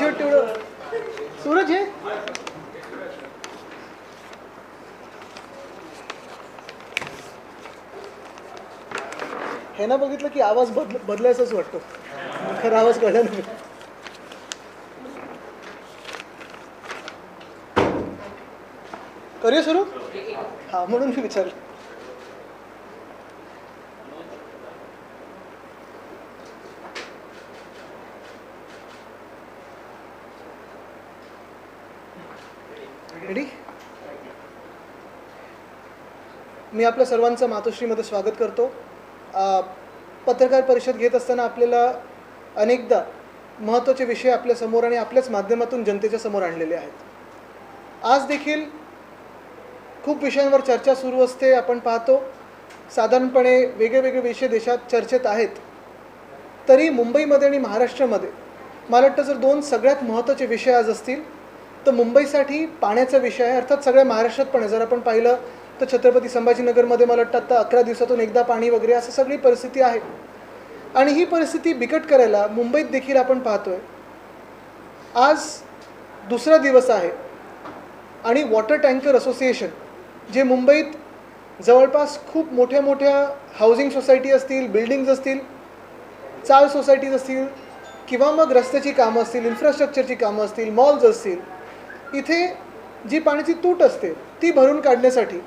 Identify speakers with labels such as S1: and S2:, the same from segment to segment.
S1: Shirt तेवढं सूरज हे? हे ना बघितलं की आवाज बदल बदलायचाच वाटतो. खरं आवाज कळला नाही. करूया सुरू? हा म्हणून मी विचारलं. रेडी मी आपल्या सर्वांचं मातोश्रीमध्ये स्वागत करतो. पत्रकार परिषद घेत असताना आपल्याला अनेकदा महत्त्वाचे विषय आपल्यासमोर आणि आपल्याच माध्यमातून जनतेच्या समोर आणलेले आहेत. आज देखील खूप विषयांवर चर्चा सुरू असते आपण पाहतो. साधारणपणे वेगळे वेगळे विषय देशात चर्चेत आहेत. तरी मुंबईमध्ये आणि महाराष्ट्रामध्ये मला वाटतं जर दोन सगळ्यात महत्त्वाचे विषय आज असतील तर मुंबईसाठी पाण्याचा विषय आहे. अर्थात सगळ्या महाराष्ट्रात पण आहे. जर आपण पाहिलं तर छत्रपती संभाजीनगरमध्ये मला वाटतं आता अकरा दिवसातून एकदा पाणी वगैरे असं सगळी परिस्थिती आहे. आणि ही परिस्थिती बिकट करायला मुंबईत देखील आपण पाहतोय. आज दुसरा दिवस आहे. आणि वॉटर टँकर असोसिएशन जे मुंबईत जवळपास खूप मोठ्या मोठ्या हाऊसिंग सोसायटी असतील बिल्डिंग्ज असतील चाळ सोसायटीज असतील किंवा मग रस्त्याची कामं असतील इन्फ्रास्ट्रक्चरची कामं असतील मॉल्स असतील इथे जी पाण्याची तूट असते ती भरून काढण्यासाठी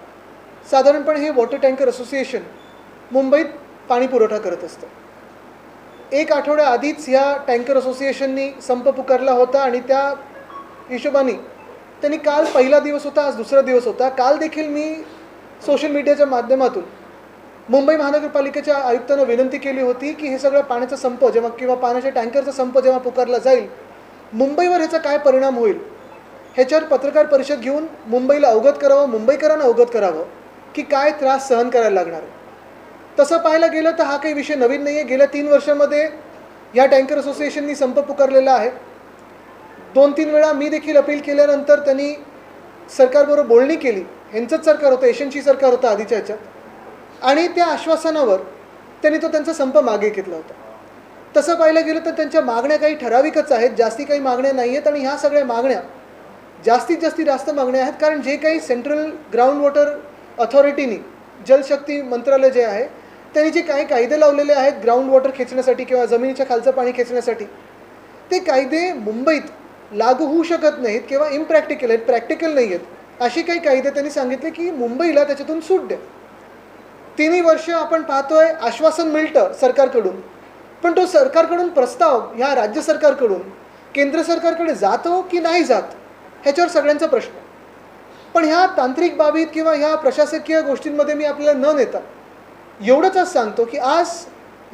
S1: साधारणपणे हे वॉटर टँकर असोसिएशन मुंबईत पाणी पुरवठा करत असतं. एक आठवड्या आधीच ह्या टँकर असोसिएशननी संप पुकारला होता आणि त्या हिशोबाने त्यांनी काल पहिला दिवस होता आज दुसरा दिवस होता. काल देखील मी सोशल मीडियाच्या माध्यमातून मुंबई महानगरपालिकेच्या आयुक्तांना विनंती केली होती की हे सगळं पाण्याचा संप जेव्हा किंवा पाण्याच्या टँकरचा संप जेव्हा पुकारला जाईल मुंबईवर ह्याचा काय परिणाम होईल? ह्याच्यावर पत्रकार परिषद घेऊन मुंबईला अवगत करावं मुंबईकरांना अवगत करावं की काय त्रास सहन करायला लागणार आहे. तसं पाहायला गेलं तर हा काही विषय नवीन नाही आहे गेल्या तीन वर्षामध्ये या टँकर असोसिएशननी संप पुकारलेला आहे. दोन तीन वेळा मी देखील अपील केल्यानंतर त्यांनी सरकारबरोबर बोलणी केली. ह्यांचंच सरकार होतं एशनची सरकार होतं आधीच्या ह्याच्यात. आणि त्या आश्वासनावर त्यांनी तो त्यांचा संप मागे घेतला होता. तसं पाहायला गेलं तर त्यांच्या मागण्या काही ठराविकच आहेत. जास्ती काही मागण्या नाही आहेत आणि ह्या सगळ्या मागण्या जास्तीत जास्ती जास्त मागण्या आहेत. कारण जे काही सेंट्रल ग्राउंड वॉटर अथॉरिटीनी जलशक्ती मंत्रालय जे आहे त्यांनी जे काही कायदे लावलेले आहेत ग्राउंड वॉटर खेचण्यासाठी किंवा जमिनीच्या खालचं पाणी खेचण्यासाठी ते कायदे मुंबईत लागू होऊ शकत नाहीत किंवा इम्प्रॅक्टिकल आहेत प्रॅक्टिकल नाही आहेत. असे काही कायदे त्यांनी सांगितले की मुंबईला त्याच्यातून सूट द्या. तिन्ही वर्ष आपण पाहतोय आश्वासन मिळतं सरकारकडून. पण तो सरकारकडून प्रस्ताव ह्या राज्य सरकारकडून केंद्र सरकारकडे जातो की नाही जात? ह्याच्यावर सगळ्यांचा प्रश्न आहे. पण ह्या तांत्रिक बाबीत किंवा ह्या प्रशासकीय गोष्टींमध्ये मी आपल्याला न नेता एवढंच आज सांगतो की आज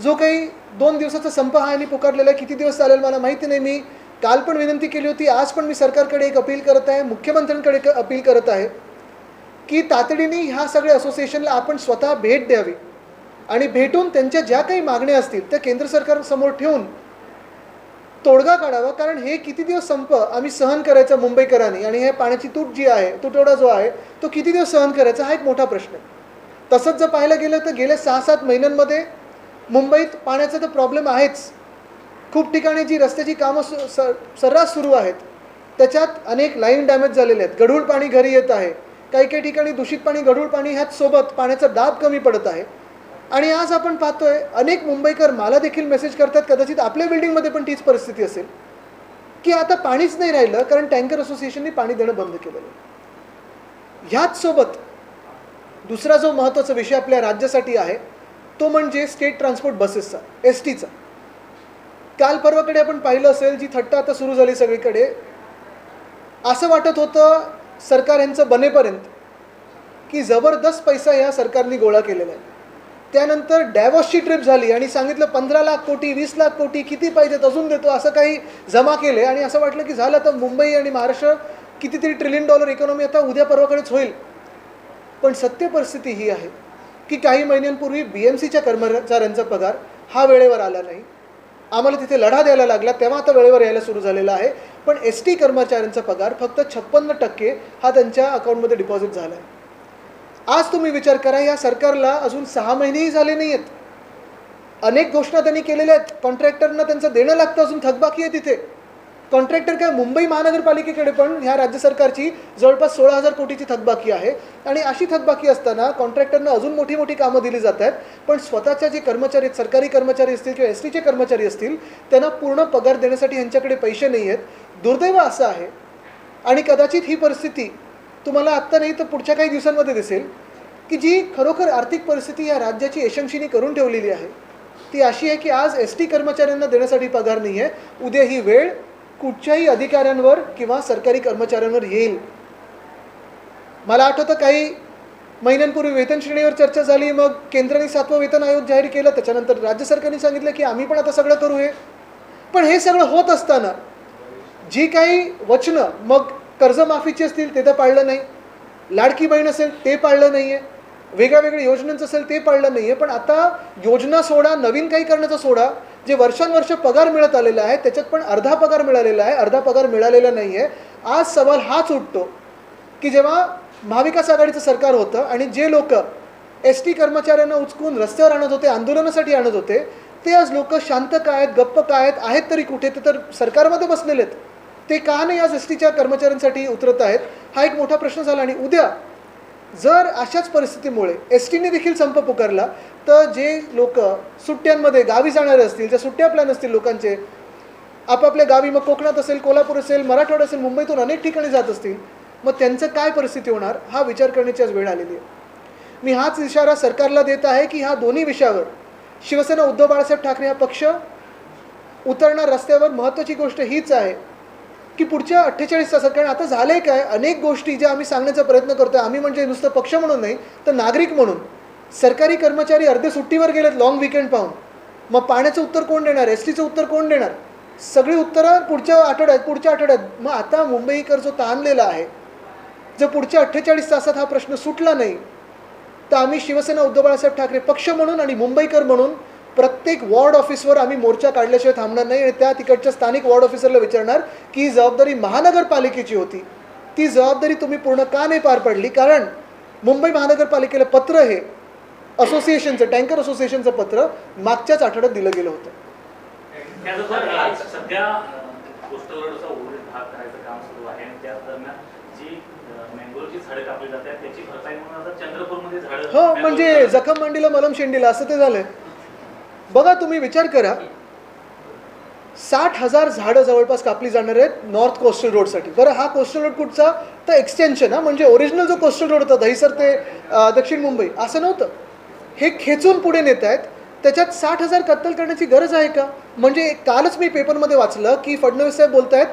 S1: जो काही दोन दिवसाचा संप हा यांनी पुकारलेला आहे किती दिवस चालेल मला माहिती नाही मी काल पण विनंती केली होती आज पण मी सरकारकडे एक अपील करत आहे मुख्यमंत्र्यांकडे अपील करत आहे की तातडीने ह्या सगळ्या असोसिएशनला आपण स्वतः भेट द्यावी आणि भेटून त्यांच्या ज्या काही मागण्या असतील त्या केंद्र सरकारसमोर ठेवून तोडगा काढावा कारण हे किती दिवस संप आम्ही सहन करायचा मुंबईकरांनी. आणि हे पाण्याची तूट जी आहे तुटवडा जो आहे तो किती दिवस सहन करायचा? हा एक मोठा प्रश्न आहे. तसंच जर पाहायला गेलं तर गेल्या सहा सात महिन्यांमध्ये मुंबईत पाण्याचा तर प्रॉब्लेम आहेच. खूप ठिकाणी जी रस्त्याची कामं सु सर्रास सुरू आहेत त्याच्यात अनेक लाईन डॅमेज झालेले आहेत. गढूळ पाणी घरी येत आहे. काही काही ठिकाणी दूषित पाणी गढूळ पाणी ह्याचसोबत पाण्याचा दाब कमी पडत आहे. आणि आज आपण पाहतोय अनेक मुंबईकर मला देखील मेसेज करतात कदाचित आपल्या बिल्डिंगमध्ये पण तीच परिस्थिती असेल. की आता पाणीच नाही राहिलं कारण टँकर असोसिएशनने पाणी देणं बंद केलेलं आहे. ह्याच सोबत दुसरा जो महत्त्वाचा विषय आपल्या राज्यासाठी आहे तो म्हणजे स्टेट ट्रान्सपोर्ट बसेसचा एस टीचा काल परवाकडे आपण पाहिलं असेल जी थट्टा आता सुरू झाली सगळीकडे असं वाटत होतं सरकार यांचं बनेपर्यंत की जबरदस्त पैसा या सरकारने गोळा केलेला आहे. त्यानंतर डॅवॉसची ट्रिप झाली आणि सांगितलं पंधरा लाख कोटी वीस लाख कोटी किती पाहिजेत अजून देतो असं काही जमा केले. आणि असं वाटलं की झालं तर मुंबई आणि महाराष्ट्र कितीतरी ट्रिलियन डॉलर इकॉनॉमी आता उद्या परवाकडेच होईल. पण सत्य परिस्थिती ही आहे की काही महिन्यांपूर्वी बी एम सीच्या कर्मचाऱ्यांचा पगार हा वेळेवर आला नाही. आम्हाला तिथे लढा द्यायला लागला तेव्हा आता वेळेवर यायला सुरू झालेला आहे. पण एस टी कर्मचाऱ्यांचा पगार फक्त छप्पन्न टक्के हा त्यांच्या अकाउंटमध्ये डिपॉझिट झाला आहे आज तुम्ही विचार करा या सरकारला अजून सहा महिनेही झाले नाही आहेत अनेक घोषणा त्यांनी केलेल्या आहेत. कॉन्ट्रॅक्टरना त्यांचं देणं लागतं अजून थकबाकी आहे तिथे. कॉन्ट्रॅक्टर काय मुंबई महानगरपालिकेकडे पण ह्या राज्य सरकारची जवळपास सोळा हजार कोटीची थकबाकी आहे. आणि अशी थकबाकी असताना कॉन्ट्रॅक्टरना अजून मोठी मोठी कामं दिली जात आहेत. पण स्वतःच्या जे कर्मचारी आहेत सरकारी कर्मचारी असतील किंवा एस टीचे कर्मचारी असतील त्यांना पूर्ण पगार देण्यासाठी यांच्याकडे पैसे नाही आहेत दुर्दैव असं आहे. आणि कदाचित ही परिस्थिती तुम्हाला आत्ता नाही तर पुढच्या काही दिवसांमध्ये दिसेल की जी खरोखर आर्थिक परिस्थिती या राज्याची यशंशीनी करून ठेवलेली आहे ती अशी आहे की आज एस टी कर्मचाऱ्यांना देण्यासाठी पगार नाही आहे उद्या ही वेळ कुठच्याही अधिकाऱ्यांवर किंवा सरकारी कर्मचाऱ्यांवर येईल. मला आठवतं काही महिन्यांपूर्वी वेतन श्रेणीवर चर्चा झाली मग केंद्राने सातवं वेतन आयोग जाहीर केलं त्याच्यानंतर राज्य सरकारने सांगितलं की आम्ही पण आता सगळं करू हे पण हे सगळं होत असताना जी काही वचनं मग कर्जमाफीची असतील ते तर पाळलं नाही. लाडकी बहीण असेल ते पाळलं नाही आहे वेगळ्या वेगळ्या योजनांचं असेल ते पाळलं नाही आहे पण आता योजना सोडा नवीन काही करण्याचा सोडा जे वर्षानुवर्ष पगार मिळत आलेला आहे त्याच्यात पण अर्धा पगार मिळालेला आहे अर्धा पगार मिळालेला नाही आहे आज सवाल हाच उठतो की जेव्हा महाविकास आघाडीचं सरकार होतं आणि जे लोक एस टी कर्मचाऱ्यांना उचकून रस्त्यावर आणत होते आंदोलनासाठी आणत होते ते आज लोक शांत काय आहेत गप्प काय आहेत आहेत तरी कुठे ते तर सरकारमध्ये बसलेले आहेत. ते का नाही आज एस टीच्या कर्मचाऱ्यांसाठी उतरत आहेत? हा एक मोठा प्रश्न झाला आणि उद्या जर अशाच परिस्थितीमुळे एस टीने देखील संप पुकारला तर जे लोक सुट्ट्यांमध्ये गावी जाणारे असतील ज्या सुट्ट्या प्लॅन असतील लोकांचे आपापल्या गावी मग कोकणात असेल कोल्हापूर असेल मराठवाडा असेल मुंबईतून अनेक ठिकाणी जात असतील मग त्यांचं काय परिस्थिती होणार? हा विचार करण्याची आज वेळ आलेली आहे. मी हाच इशारा सरकारला देत आहे की ह्या दोन्ही विषयावर शिवसेना उद्धव बाळासाहेब ठाकरे हा पक्ष उतरणार रस्त्यावर महत्त्वाची गोष्ट हीच आहे. की पुढच्या अठ्ठेचाळीस तासात कारण आता झालं आहे काय अनेक गोष्टी ज्या आम्ही सांगण्याचा प्रयत्न करतोय आम्ही म्हणजे नुसतं पक्ष म्हणून नाही तर नागरिक म्हणून. सरकारी कर्मचारी अर्धे सुट्टीवर गेलेत लॉंग विकेंड पाहून. मग पाण्याचं उत्तर कोण देणार? एस टीचं उत्तर कोण देणार? सगळी उत्तरं पुढच्या आठवड्यात पुढच्या आठवड्यात. मग आता मुंबईकर जो ताणलेला आहे जर पुढच्या अठ्ठेचाळीस तासात हा प्रश्न सुटला नाही तर आम्ही शिवसेना उद्धव बाळासाहेब ठाकरे पक्ष म्हणून आणि मुंबईकर म्हणून प्रत्येक वॉर्ड ऑफिसवर आम्ही मोर्चा काढल्याशिवाय थांबणार नाही आणि त्या तिकडच्या स्थानिक वॉर्ड ऑफिसरला विचारणार की ही जबाबदारी महानगरपालिकेची होती. ती जबाबदारी तुम्ही पूर्ण का नाही पार पडली? कारण मुंबई महानगरपालिकेला पत्र हे असोसिएशनचं टँकर असोसिएशनचं पत्र मागच्याच आठवड्यात दिलं गेलं होतं. हो म्हणजे जखम मांडीला मलम शेंडीला असं ते झालंय. बघा तुम्ही विचार करा. साठ हजार झाडं जवळपास कापली जाणार आहेत नॉर्थ कोस्टल रोडसाठी बरं हा कोस्टल रोड कुठचा? तर एक्सटेन्शन हा. म्हणजे ओरिजिनल जो कोस्टल रोड होता दहिसर ते दक्षिण मुंबई असं नव्हतं. हे खेचून पुढे नेत आहेत. त्याच्यात साठ हजार कत्तल करण्याची गरज आहे का? म्हणजे कालच मी पेपरमध्ये वाचलं की फडणवीस साहेब बोलत आहेत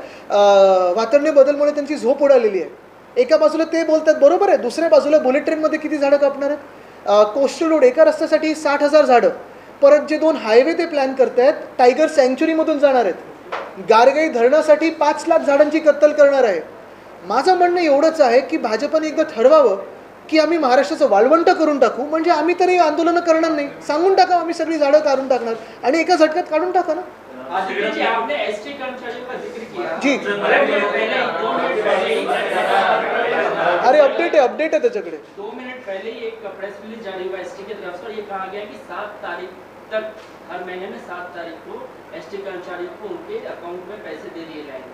S1: वातावरणीय बदलमुळे त्यांची झोप उडालेली आहे. एका बाजूला ते बोलतात बरोबर आहे. दुसऱ्या बाजूला बुलेट ट्रेनमध्ये किती झाडं कापणार आहेत? कोस्टल रोड एका रस्त्यासाठी साठ हजार झाडं. परत जे दोन हायवे ते प्लॅन करत आहेत टायगर सँक्च्युरीमधून जाणार आहेत. गारगाई धरणासाठी पाच लाख झाडांची कत्तल करणार आहे. माझं म्हणणं एवढंच आहे की भाजपने एकदा ठरवावं की आम्ही महाराष्ट्राचं वाळवंट करून टाकू. म्हणजे आम्ही तरी आंदोलनं करणार नाही. सांगून टाका आम्ही सगळी झाडं काढून टाकणार आणि एका झटक्यात काढून टाका ना.
S2: जी आपने एसटी कर्मचारियों का ज़िक्र किया।
S1: जी।
S2: ही
S1: अरे अपडेट आहे अपडेट आहे त्याच्याकडे
S2: दो मिनट पहले ही एक प्रेस रिलीज़ जारी हुआ एसटी की तरफ़ से ये कहा गया कि सात तारीख तक हर महीने में सात तारीख को एसटी कर्मचारियों को उनके अकाउंट में पैसे दे दिए जाएँगे।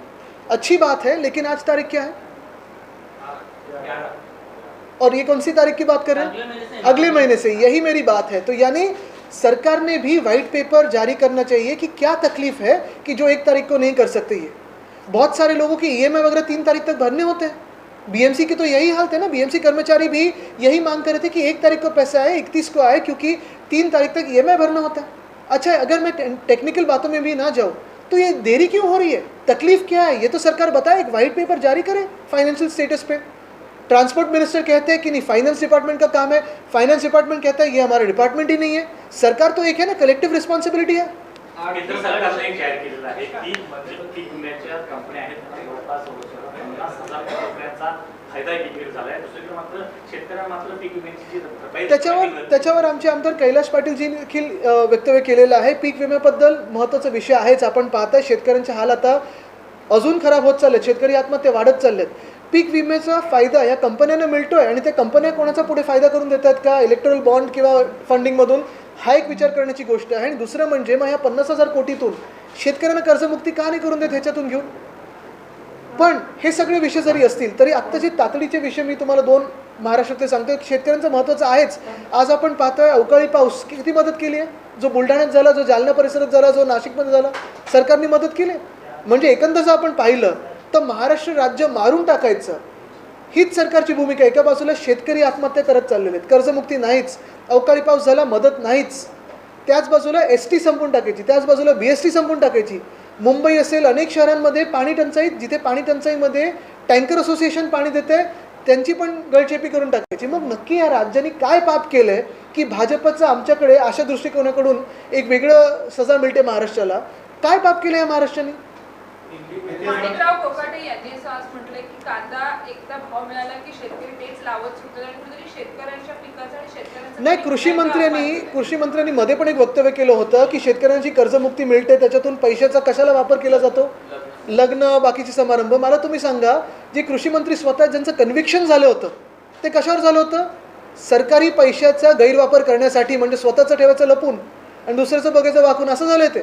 S1: अच्छी बात है लेकिन आज तारीख क्या है? और ये कौन सी तारीख की बात कर रहे हैं?
S2: अगले महीने से
S1: यही मेरी बात है। तो यानी सरकार ने भी वाइट पेपर जारी करना चाहिए कि क्या तकलीफ़ है कि जो एक तारीख को नहीं कर सकते ये। बहुत सारे लोगों की ईएमआई वगैरह तीन तारीख तक भरने होते हैं। बीएमसी की तो यही हालत है ना। बीएमसी कर्मचारी भी यही मांग कर रहे थे कि एक तारीख को पैसा आए, इकतीस को आए, क्योंकि तीन तारीख तक ईएमआई भरना होता है। अच्छा अगर मैं टेक्निकल बातों में भी ना जाऊँ तो ये देरी क्यों हो रही है? तकलीफ़ क्या है? ये तो सरकार बताए, एक वाइट पेपर जारी करे फाइनेंशियल स्टेटस पे। ट्रांसपोर्ट मिनिस्टर कहते हैं कि नहीं फाइनेंस डिपार्टमेंट का काम है। फाइनेंस डिपार्टमेंट कहता है, ये हमारा डिपार्टमेंट ही नहीं है। सरकार तो एक है ना कलेक्टिव रिस्पॉन्सिबिलिटी है।
S3: आहे. म्हणजे
S1: त्याच्यावर. त्याच्यावर आमचे आमदार कैलाश पाटीलजी देखील वक्तव्य केलेलं आहे. पीक विम्याबद्दल महत्त्वाचा विषय आहेच. आपण पाहताय शेतकऱ्यांचे हाल आता अजून खराब होत चाललेत. शेतकरी आत्महत्या वाढत चालल्यात पीक विम्याचा फायदा या कंपन्यांना मिळतोय आणि त्या कंपन्या कोणाचा पुढे फायदा करून देतात का? इलेक्ट्रल बॉन्ड किंवा फंडिंगमधून हा एक विचार करण्याची गोष्ट आहे. आणि दुसरं म्हणजे मग ह्या पन्नास हजार कोटीतून शेतकऱ्यांना कर्जमुक्ती का नाही करून देत ह्याच्यातून घेऊन? पण हे सगळे विषय जरी असतील तरी आत्ताचे तातडीचे विषय मी तुम्हाला दोन महाराष्ट्रातले सांगतो शेतकऱ्यांचं महत्त्वाचं आहेच. आज आपण पाहतोय अवकाळी पाऊस किती मदत केली आहे? जो बुलढाण्यात झाला जो जालना परिसरात झाला जो नाशिकमध्ये झाला सरकारने मदत केली आहे. म्हणजे एकंदर जर आपण पाहिलं तर महाराष्ट्र राज्य मारून टाकायचं. हीच सरकारची भूमिका एका बाजूला शेतकरी आत्महत्या करत चाललेले आहेत. कर्जमुक्ती नाहीच. अवकाळी पाऊस झाला मदत नाहीच. त्याच बाजूला एस टी संपून टाकायची. त्याच बाजूला बी एस टी संपून टाकायची. मुंबई असेल अनेक शहरांमध्ये पाणी टंचाईत जिथे पाणी टंचाईमध्ये टँकर असोसिएशन पाणी देते त्यांची पण गळचेपी करून टाकायची. मग नक्की या राज्यांनी काय पाप केलं आहे की भाजपचं आमच्याकडे अशा दृष्टिकोनाकडून एक वेगळं सजा मिळते महाराष्ट्राला? काय पाप केलं या महाराष्ट्राने?
S4: माणिकराव कोकाटे यांनी असं आज म्हटलंय की कांदा एकदा भाव मिळाला की शेतकरी तेच लावत सुटतात आणि कुठेतरी शेतकऱ्यांच्या पिकाचं आणि शेतकऱ्यांचं
S1: नाही कृषी मंत्र्यांनी कृषी मंत्र्यांनी मध्ये पण एक वक्तव्य केलं होतं की शेतकऱ्यांची कर्जमुक्ती मिळते त्याच्यातून पैशाचा कशाला वापर केला जातो? लग्न. बाकीचे समारंभ. मला तुम्ही सांगा जे कृषी मंत्री स्वतः ज्यांचं कन्व्हिक्शन झालं होतं ते कशावर झालं होतं? सरकारी पैशाचा गैरवापर करण्यासाठी म्हणजे स्वतःचं ठेवायचं लपून आणि दुसऱ्याचं बघायचं वाकून असं झालं ते?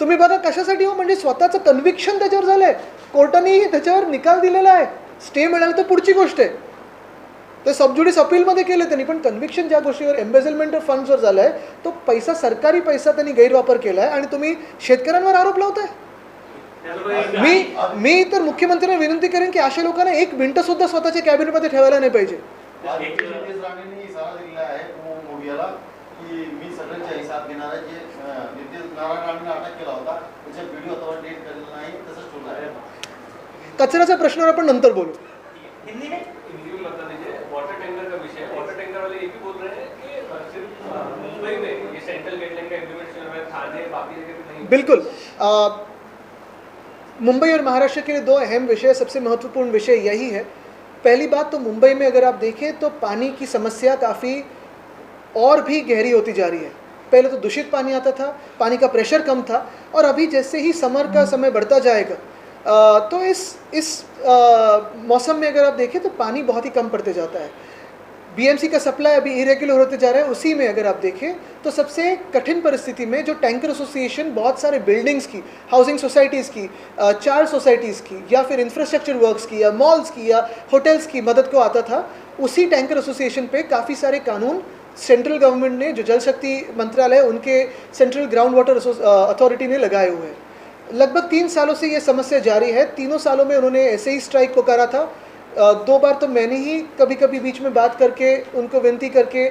S1: तुम्ही बघा कशासाठी हो? म्हणजे स्वतःचं कन्व्हिक्शन त्याच्यावर झालं आहे कोर्टाने त्याच्यावर निकाल दिलेला आहे. स्टे मिळाला तर पुढची गोष्ट आहे. ते सबज्युडिस अपीलमध्ये केलं त्यांनी पण कन्व्हिक्शन ज्या गोष्टीवर एम्बेझलमेंट ऑफ फंड्सवर झालं आहे तो पैसा सरकारी पैसा त्यांनी गैरवापर केला आहे आणि तुम्ही शेतकऱ्यांवर आरोप लावताय. मी मी तर मुख्यमंत्र्यांना विनंती करेन की अशा लोकांना एक मिनटं सुद्धा स्वतःच्या कॅबिनेटमध्ये ठेवायला नाही पाहिजे.
S5: मी सगळ्यांच्या हिसाब घेणार आहे. जे नारायण राणेंनी अटक केला होता त्याच्या व्हिडिओ आता डिलीट केलेला नाही तसंच ठेवला आहे
S1: कचऱ्याच्या प्रश्नावर आपण नंतर बोलू.
S3: हिंदी में?
S6: हिंदी में बता दीजिए वाटर टैंकर का विषय है। वाटर टैंकर वाले ये भी बोल रहे हैं कि अ, सिर्फ अ, मुंबई में ये सेंट्रल गाइडलाइन का इम्प्लीमेंट चल रहा है थाने बाकी जगह पे नहीं।
S1: बिल्कुल। अ, मुंबई और महाराष्ट्र के लिए दो अहम विषय सबसे महत्त्वपूर्ण विषय यही है। पहली बात तो मुंबई में अगर आप देखें तो पानी की समस्या काफ़ी और भी गहरी होती जा रही है। पहले तो दूषित पानी आता था पानी का प्रेशर कम था और अभी जैसे ही समर का समय बढ़ता जाएगा अ, तो इस इस मौसम में अगर आप देखें तो पानी बहुत ही कम पड़ते जाता है। बीएमसी का सप्लाई अभी इरेगुलर होते जा रहा है, उसी में अगर आप देखें तो सबसे कठिन परिस्थिति में जो टैंकर एसोसिएशन बहुत सारे बिल्डिंग्स की हाउसिंग सोसाइटीज़ की चार सोसाइटीज़ की या फिर इंफ्रास्ट्रक्चर वर्क्स की या मॉल्स की या होटल्स की मदद को आता था, उसी टैंकर एसोसिएशन पे काफ़ी सारे कानून सेंट्रल गवर्नमेंट ने, जो जल शक्ति मंत्रालय उनके सेंट्रल ग्राउंड वाटर अथॉरिटी ने लगाए हुए हैं। लगभग तीन सालों से ये समस्या जारी है। तीनों सालों में उन्होंने ऐसे ही स्ट्राइक को करा था। दो बार तो मैंने ही कभी कभी बीच में बात करके, उनको विनती करके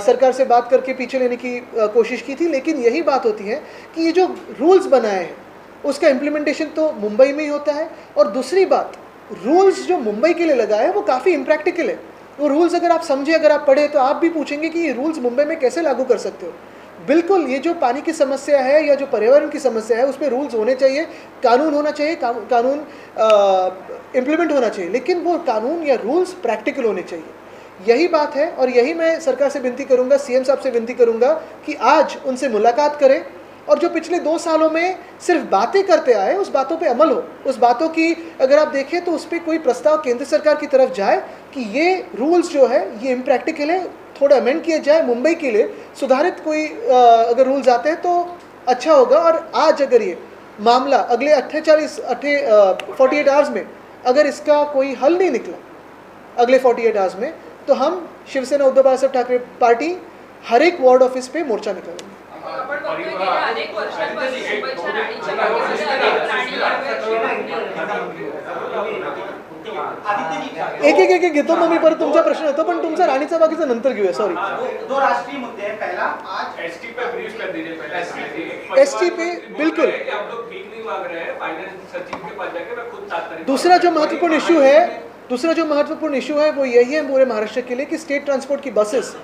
S1: सरकार से बात करके पीछे लेने की कोशिश की थी, लेकिन यही बात होती है कि ये जो रूल्स बनाए हैं, उसका इम्प्लीमेंटेशन तो मुंबई में ही होता है। और दूसरी बात रूल्स जो मुंबई के लिए लगाए हैं, वो काफ़ी इम्प्रैक्टिकल है। वो रूल्स अगर आप समझे, अगर आप पढ़े तो आप भी पूछेंगे कि ये रूल्स मुंबई में कैसे लागू कर सकते हो। बिल्कुल, ये जो पानी की समस्या है या जो पर्यावरण की समस्या है उसमें रूल्स होने चाहिए, कानून होना चाहिए कानून कानून इम्प्लीमेंट होना चाहिए, लेकिन वो कानून या रूल्स प्रैक्टिकल होने चाहिए। यही बात है और यही मैं सरकार से विनती करूँगा सीएम साहब से विनती करूँगा कि आज उनसे मुलाकात करें और जो पिछले दो सालों में सिर्फ़ बातें करते आए, उस बातों पे अमल हो। उस बातों की अगर आप देखें तो उस पर कोई प्रस्ताव केंद्र सरकार की तरफ़ जाए कि ये रूल्स जो है, ये इम्प्रैक्टिकल है थोड़ा अमेंड किया जाए मुंबई के लिए सुधारित कोई अ, अगर रूल्स आते हैं तो अच्छा होगा और आज अगर ये मामला अगले अट्ठाचालीस अट्ठे फोर्टी एट आवर्स में अगर इसका कोई हल नहीं निकला अगले फोर्टी एट आवर्स में तो हम शिवसेना उद्धव बाळासाहेब ठाकरे पार्टी हर एक वार्ड ऑफ़िस पे मोर्चा निकालेंगे
S4: अनेक
S1: एक एक एक घेतो मग मी परत तुमचा प्रश्न येतो पण तुमचा राणीचा बागेचा नंतर घेऊया सॉरी
S7: दो दो राष्ट्रीय मुद्दे हैं पहला. आज
S6: एसटी पे ब्रीफ कर दीजिए पहले
S1: ST पे बिल्कुल।
S6: आप लोग भीख नहीं मांग रहे हैं फाइनेंस सचिव के पास जाके मैं खुद सात तारीख को-
S1: दूसरा जो महत्वपूर्ण इशू है दूसरा जो महत्वपूर्ण इशू है वो यही है पूरे महाराष्ट्र के लिए कि स्टेट ट्रांसपोर्ट की बसेस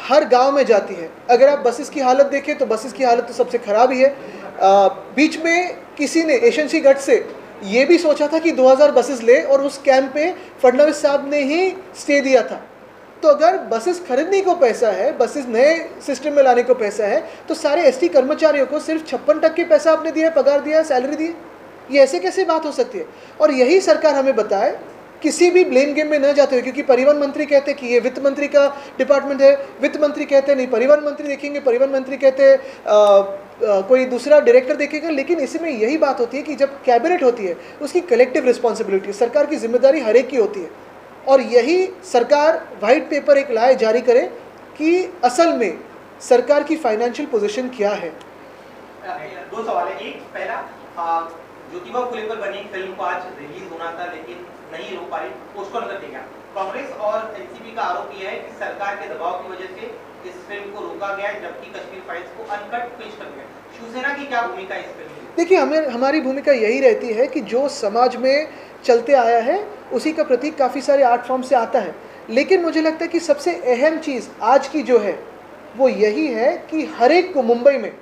S1: हर गाँव में जाती है। अगर आप बसेस की हालत देखें तो बसेस की हालत तो सबसे ख़राब ही है। अ, बीच में किसी ने एशंसी गट से ये भी सोचा था कि 2000 बसेस ले और उस कैंप पे फडनवीस साहब ने ही स्टे दिया था। तो अगर बसेस खरीदने को पैसा है, बसेस नए सिस्टम में लाने को पैसा है तो सारे एसटी कर्मचारियों को सिर्फ़ छप्पन टक्के पैसा आपने दिया, पगार दिया सैलरी दी ये ऐसे कैसे बात हो सकती है? और यही सरकार हमें बताए किसी भी ब्लेम गेम में न जाते हुए, क्योंकि परिवहन मंत्री कहते कि ये वित्त मंत्री का डिपार्टमेंट है, वित्त मंत्री कहते नहीं, परिवहन मंत्री देखेंगे, परिवहन मंत्री कहते कोई दूसरा डायरेक्टर देखेगा, लेकिन इसमें यही बात होती है कि जब कैबिनेट होती है, उसकी कलेक्टिव रिस्पॉन्सिबिलिटी सरकार की ज़िम्मेदारी हर एक की होती है। और यही सरकार वाइट पेपर एक लाए, जारी करे कि असल में सरकार की फाइनेंशियल पोजीशन क्या है।
S7: दो सवाल है। एक, पहला ज्योतिबा फुले पर बनी फ़िल्म को आज रिलीज़ होना था, लेकिन नहीं हो पाई कर दिया गया कांग्रेस और एनसीपी का आरोप यह है कि सरकार के दबाव की वजह से इस फ़िल्म को रोका गया जबकि कश्मीर फाइल्स को अनकट पेश कर दिया शिवसेना की क्या भूमिका इस फ़िल्म
S1: देखिए, हमें, हमारी भूमिका यही रहती है कि जो समाज में चलते आया है, उसी का प्रतीक काफ़ी सारे आर्ट फॉर्म से आता है। लेकिन मुझे लगता है कि सबसे अहम चीज़ आज की जो है, वो यही है कि हर एक को मुंबई में,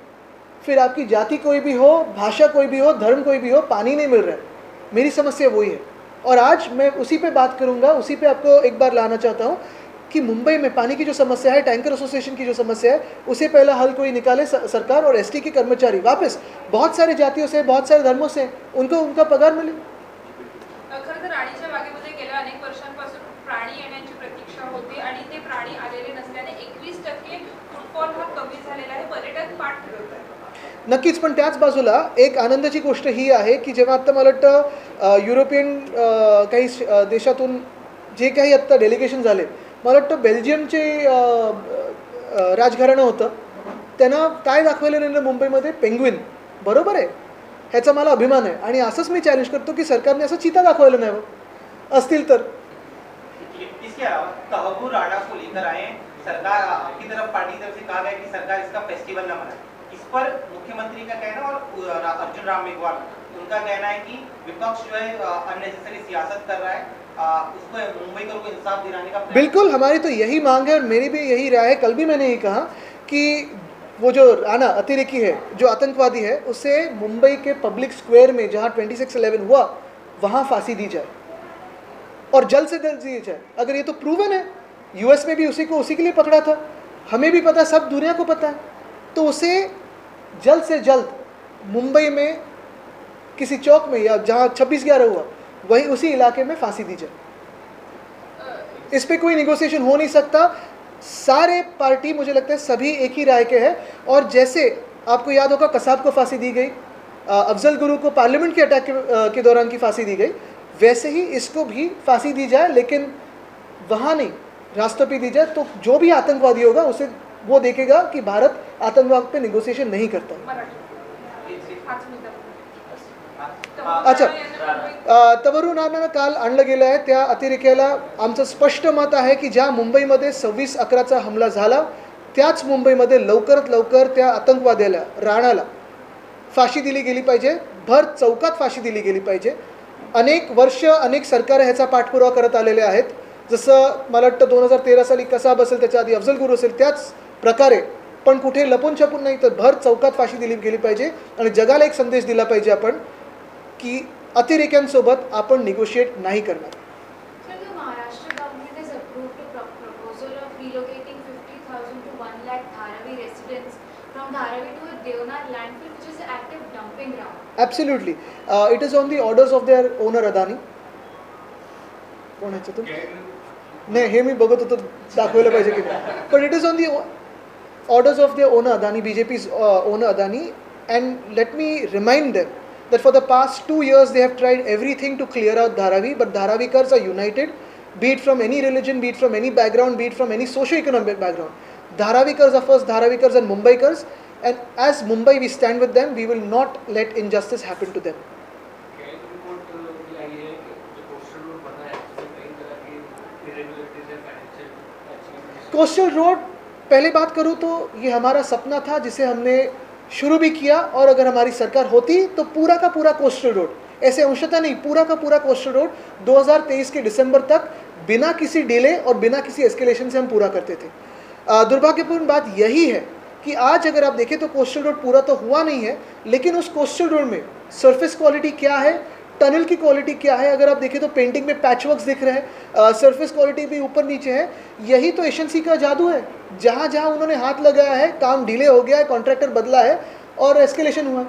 S1: फिर आपकी जाति कोई भी हो, भाषा कोई भी हो, धर्म कोई भी हो, पानी नहीं मिल रहा है। मेरी समस्या वही है। और आज मैं उसी पे बात करूँगा, उसी पे आपको एक बार लाना चाहता हूँ कि मुंबई में पानी की जो समस्या है, टैंकर एसोसिएशन की जो समस्या है, उसे पहला हल कोई निकाले सरकार और एसटी के कर्मचारी। वापस, बहुत सारे जातियों से, बहुत सारे धर्मों से उनको, उनका पगार मिले। नक्कीच पण त्याच बाजूला एक आनंदाची गोष्ट ही आहे की जेव्हा आत्ता मला वाटतं युरोपियन काही देशातून जे काही आत्ता डेलिगेशन झाले मला वाटतं बेल्जियमचे राजघराणं होतं. त्यांना काय दाखवलं नाही मुंबईमध्ये? पेंग्विन. बरोबर आहे. ह्याचा मला अभिमान आहे. आणि असंच मी चॅलेंज करतो की सरकारने असं चिता दाखवलं नाही असतील तर.
S7: सरकार आपकी तरफ पार्टी तरफ से कहा गया कि सरकार इसका फेस्टिवल ना मनाए। इस पर मुख्यमंत्री का कहना और अर्जुन राम मेघवाल, उनका कहना है कि विपक्ष जो है अननेसेसरी सियासत कर रहा है। को
S1: बिल्कुल, हमारी तो यही मांग है और मेरी भी यही राय है। कल भी मैंने ये कहा कि वो जो राना अतिरेकी है, जो आतंकवादी है, उसे मुंबई के पब्लिक स्क्वायर में जहाँ ट्वेंटी सिक्स इलेवन हुआ, वहाँ फांसी दी जाए और जल्द से जल्द दी जाए। अगर ये तो प्रूवन है यूएस में भी उसी को, उसी के लिए पकड़ा था। हमें भी पता, सब दुनिया को पता है। तो उसे जल्द से जल्द मुंबई में किसी चौक में या जहाँ छब्बीस ग्यारह हुआ वहीं उसी इलाके में फांसी दी जाए। इस पर कोई निगोसिएशन हो नहीं सकता। सारे पार्टी मुझे लगता है सभी एक ही राय के हैं। और जैसे आपको याद होगा कसाब को फांसी दी गई अफजल गुरु को पार्लियामेंट के अटैक के, दौरान की फांसी दी गई। वैसे ही इसको भी फांसी दी जाए लेकिन वहाँ नहीं रास्ते पे दी जाए तो जो भी आतंकवादी होगा उसे वो देखेगा कि भारत आतंकवाद पे निगोसिएशन नहीं करता अच्छा अ, तवरुणांना काल आणलं गेलं आहे. त्या अतिरेक्याला आमचं स्पष्ट मत आहे की ज्या मुंबईमध्ये सव्वीस अकराचा हमला झाला त्याच मुंबईमध्ये लवकरात लवकर त्या आतंकवाद्याला राणाला फाशी दिली गेली पाहिजे. भर चौकात फाशी दिली गेली पाहिजे. अनेक वर्ष अनेक सरकार ह्याचा पाठपुरावा करत आलेले आहेत. जसं मला वाटतं दोन हजार तेरा साली कसाब असेल त्याच्या आधी अफजल गुरु असेल त्याच प्रकारे. पण कुठे लपून छपून नाही तर भर चौकात फाशी दिली गेली पाहिजे. आणि जगाला एक संदेश दिला पाहिजे आपण की अतिरेक्यांसोबत आपण निगोशिएट नाही करणार. Absolutely it is on the orders of their owner Adani कोण ह्याच्यातून नाही हे मी बघत होतो दाखवलं पाहिजे की पण it is on the orders of their owner Adani, BJP's uh, owner Adani, and let me remind them that for the past two years they have tried everything to clear out Dharavi, but Dharavikars are united, be it from any religion, be it from any background, be it from any socio-economic background. Dharavikars are first Dharavikars and Mumbaikars, and as Mumbai we stand with them, we will not let injustice happen to them. Coastal Road पहले बात करूँ तो ये हमारा सपना था, जिसे हमने शुरू भी किया और अगर हमारी सरकार होती तो पूरा का पूरा कोस्टल रोड ऐसे अंशतः नहीं, पूरा का पूरा कोस्टल रोड 2023 के दिसंबर तक बिना किसी डिले और बिना किसी एस्केलेशन से हम पूरा करते थे। दुर्भाग्यपूर्ण बात यही है कि आज अगर आप देखें तो कोस्टल रोड पूरा तो हुआ नहीं है, लेकिन उस कोस्टल रोड में सरफेस क्वालिटी क्या है टनल की क्वालिटी क्या है? अगर आप देखें तो पेंटिंग में पैचवर्क्स दिख रहे हैं सरफेस क्वालिटी भी ऊपर नीचे है। यही तो एशनसी का जादू है। जहाँ जहाँ उन्होंने हाथ लगाया है, काम डिले हो गया है कॉन्ट्रैक्टर बदला है और एस्केलेशन हुआ है।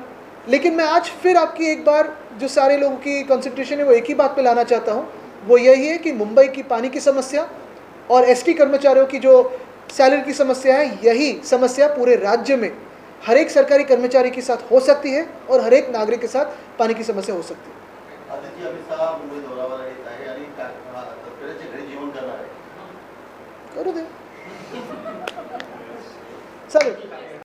S1: लेकिन मैं आज फिर आपकी एक बार जो सारे लोगों की कंसंट्रेशन है, वो एक ही बात पर लाना चाहता हूँ। वो यही है कि मुंबई की पानी की समस्या और एसटी कर्मचारियों की जो सैलरी की समस्या है, यही समस्या पूरे राज्य में हर एक सरकारी कर्मचारी के साथ हो सकती है और हर एक नागरिक के साथ पानी की समस्या हो सकती है।
S5: आम्ही सहा मुंबई दौऱ्यावर येत आहे आणि तस्कराच्या घरी जेवण करणार आहे.
S1: करू दे. चालेल.